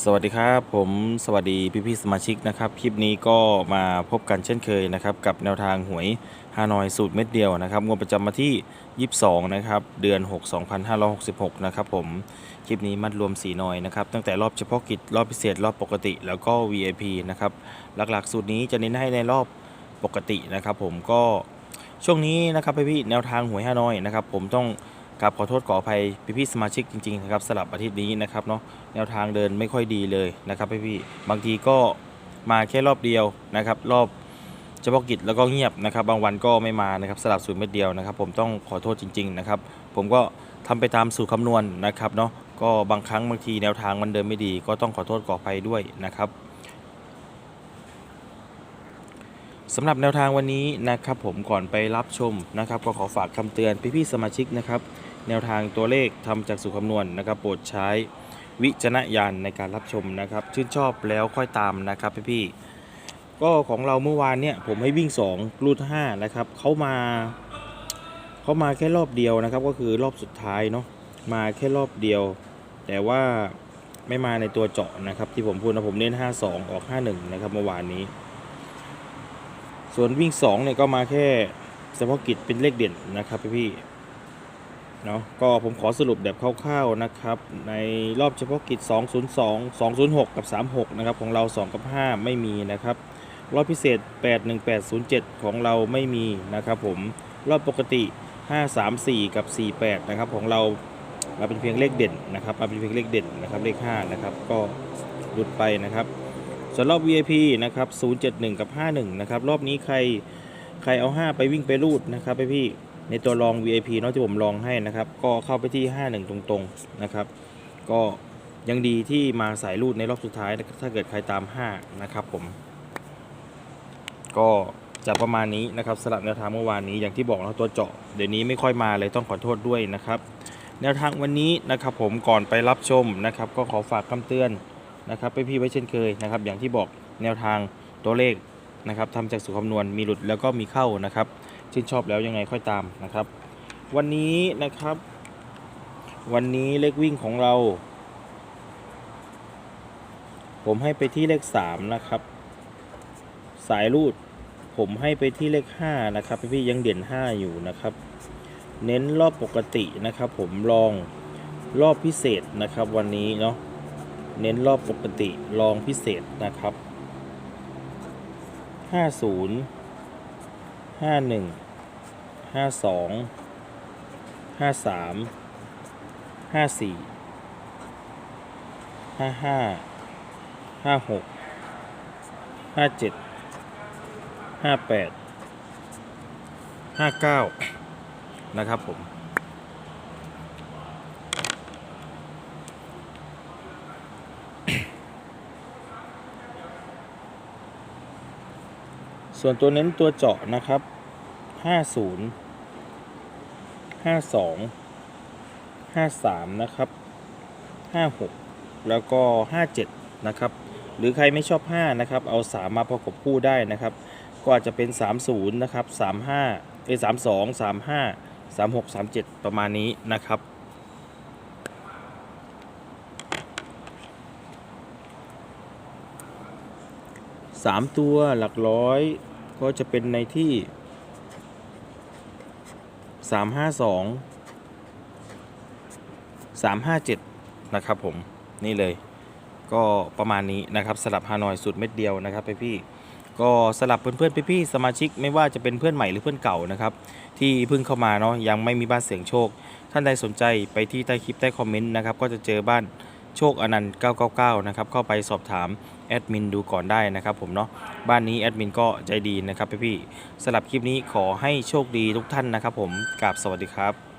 สวัสดีครับ ผมสวัสดีพี่ๆสมาชิกนะครับ คลิปนี้ก็มาพบกันเช่นเคยนะครับ กับแนวทางหวยฮานอยสูตรเม็ดเดียวนะครับงวดประจำมาที่ 22 นะครับ เดือน 6 2566 นะครับผม คลิปนี้มัดรวม 4 หน่อยนะครับ ตั้งแต่รอบเฉพาะกิจ รอบพิเศษ รอบปกติ แล้วก็ VIP นะครับ หลักๆ สูตรนี้จะเน้นให้ในรอบปกตินะครับ ผมก็ช่วงนี้นะครับพี่ๆแนวทางหวยฮานอยนะครับ ผมต้อง กราบขอโทษขออภัยพี่พี่สมาชิกจริงๆนะครับสลับอาทิตย์นี้นะครับเนาะแนวทางเดินไม่ค่อยดีเลยนะครับพี่ๆบางทีก็มาแค่รอบเดียวนะครับ รอบเฉพาะกิจแล้วก็เงียบนะครับ บางวันก็ไม่มานะครับสลับสูตรเม็ดเดียวนะครับ ผมต้องขอโทษจริง ๆ นะครับ ผมก็ทำไปตามสูตรคำนวณนะครับเนาะก็บางครั้งบางทีแนวทางมันเดินไม่ดี ก็ต้องขอโทษขออภัยด้วยนะครับสำหรับแนวทางวันนี้นะครับผมก่อนไปรับชมนะครับ ก็ขอฝากคำเตือนพี่ๆสมาชิกนะครับ แนวทางตัวเลขทำจากสูตรคำนวณนะครับ โปรดใช้วิจารณญาณในการรับชมนะครับ ชื่นชอบแล้วค่อยตามนะครับพี่ๆก็ของเราเมื่อวานเนี่ยผมให้วิ่ง2รูด5นะครับเขามาเขามาแค่รอบเดียวนะครับ ก็คือรอบสุดท้ายเนาะมาแค่รอบเดียว แต่ว่าไม่มาในตัวเจาะนะครับ ที่ผมพูดนะผมเน้น 52 ออก 51 นะครับเมื่อวานนี้ ส่วนวิ่ง2เนี่ยก็มาแค่เฉพาะกิจเป็นเลขเด่นนะครับพี่ๆ เนาะก็ผมขอสรุปแบบคร่าวๆนะครับ ในรอบเฉพาะกิจ 202 206 กับ 36 นะครับ ของเรา 2 กับ 5 ไม่มีนะครับ รอบพิเศษ 81807 ของเราไม่มีนะครับผมรอบปกติ 534 กับ 48 นะครับ ของเรามาเป็นเพียงเลขเด่นนะครับมาเป็นเพียงเลขเด่นนะครับเลข 5 นะครับ ก็หลุดไปนะครับส่วนรอบ VIP นะครับ071 กับ 51 นะครับ รอบนี้ใครใครเอา 5 ไปวิ่งไปรูดนะครับไปพี่ ในตัวรอง VIP เนาะที่ผมลองให้นะครับ ก็เข้าไปที่ 51 ตรงๆนะครับ ก็ยังดีที่มาสายรูดในรอบสุดท้ายนะถ้าเกิดใครตาม 5 นะครับผม ก็จะประมาณนี้นะครับสลับแนวทางเมื่อวานนี้อย่างที่บอกนะตัวเจาะเดี๋ยวนี้ไม่ค่อยมาเลยต้องขอโทษด้วยนะครับ แนวทางวันนี้นะครับผมก่อนไปรับชมนะครับ ก็ขอฝากคำเตือนนะครับไปพี่ไว้เช่นเคยนะครับ อย่างที่บอกแนวทางตัวเลขนะครับทำจากสูตรคำนวณมีหลุดแล้วก็มีเข้านะครับ ชื่นชอบแล้วยังไงค่อยตามนะครับ วันนี้นะครับ วันนี้เลขวิ่งของเรา ผมให้ไปที่เลข 3 นะครับ สายรูด ผมให้ไปที่เลข 5 นะครับ พี่ๆยังเด่น 5 อยู่นะครับ เน้นรอบปกตินะครับ ผมลองรอบพิเศษนะครับ วันนี้เนาะเน้นรอบปกติลองพิเศษนะครับ 50 ห้าหนึ่งห้าสองห้าสามห้าสี่ห้าห้าห้าหกห้าเจ็ดห้าแปดห้าเก้านะครับผม ส่วนตัวเน้นตัวเจาะนะครับห้าศูนย์ห้าสองห้าสามนะครับห้าหกแล้วก็ห้าเจ็ดนะครับ หรือใครไม่ชอบห้านะครับ เอาสามมาประกบคู่ได้นะครับ ก็อาจจะเป็นสามศูนย์นะครับสามห้าเอสามสองสามห้าสามหกสามเจ็ดประมาณนี้นะครับสามตัวหลักร้อย ก็จะเป็นในที่สามห้าสองสามห้าเจ็ดนะครับผมนี่เลย ก็ประมาณนี้นะครับสลับฮานอยสุดเม็ดเดียวนะครับพี่พี่ๆก็สลับเพื่อนๆพี่ๆสมาชิกไม่ว่าจะเป็นเพื่อนใหม่หรือเพื่อนเก่านะครับที่เพิ่งเข้ามาเนาะยังไม่มีบ้านเสียงโชค ท่านใดสนใจไปที่ใต้คลิปใต้คอมเมนต์นะครับก็จะเจอบ้าน โชคอนันต์ 999 นะครับ เข้าไปสอบถามแอดมินดูก่อนได้นะครับผมเนาะ บ้านนี้แอดมินก็ใจดีนะครับพี่ๆสำหรับคลิปนี้ขอให้โชคดีทุกท่านนะครับผมกราบสวัสดีครับ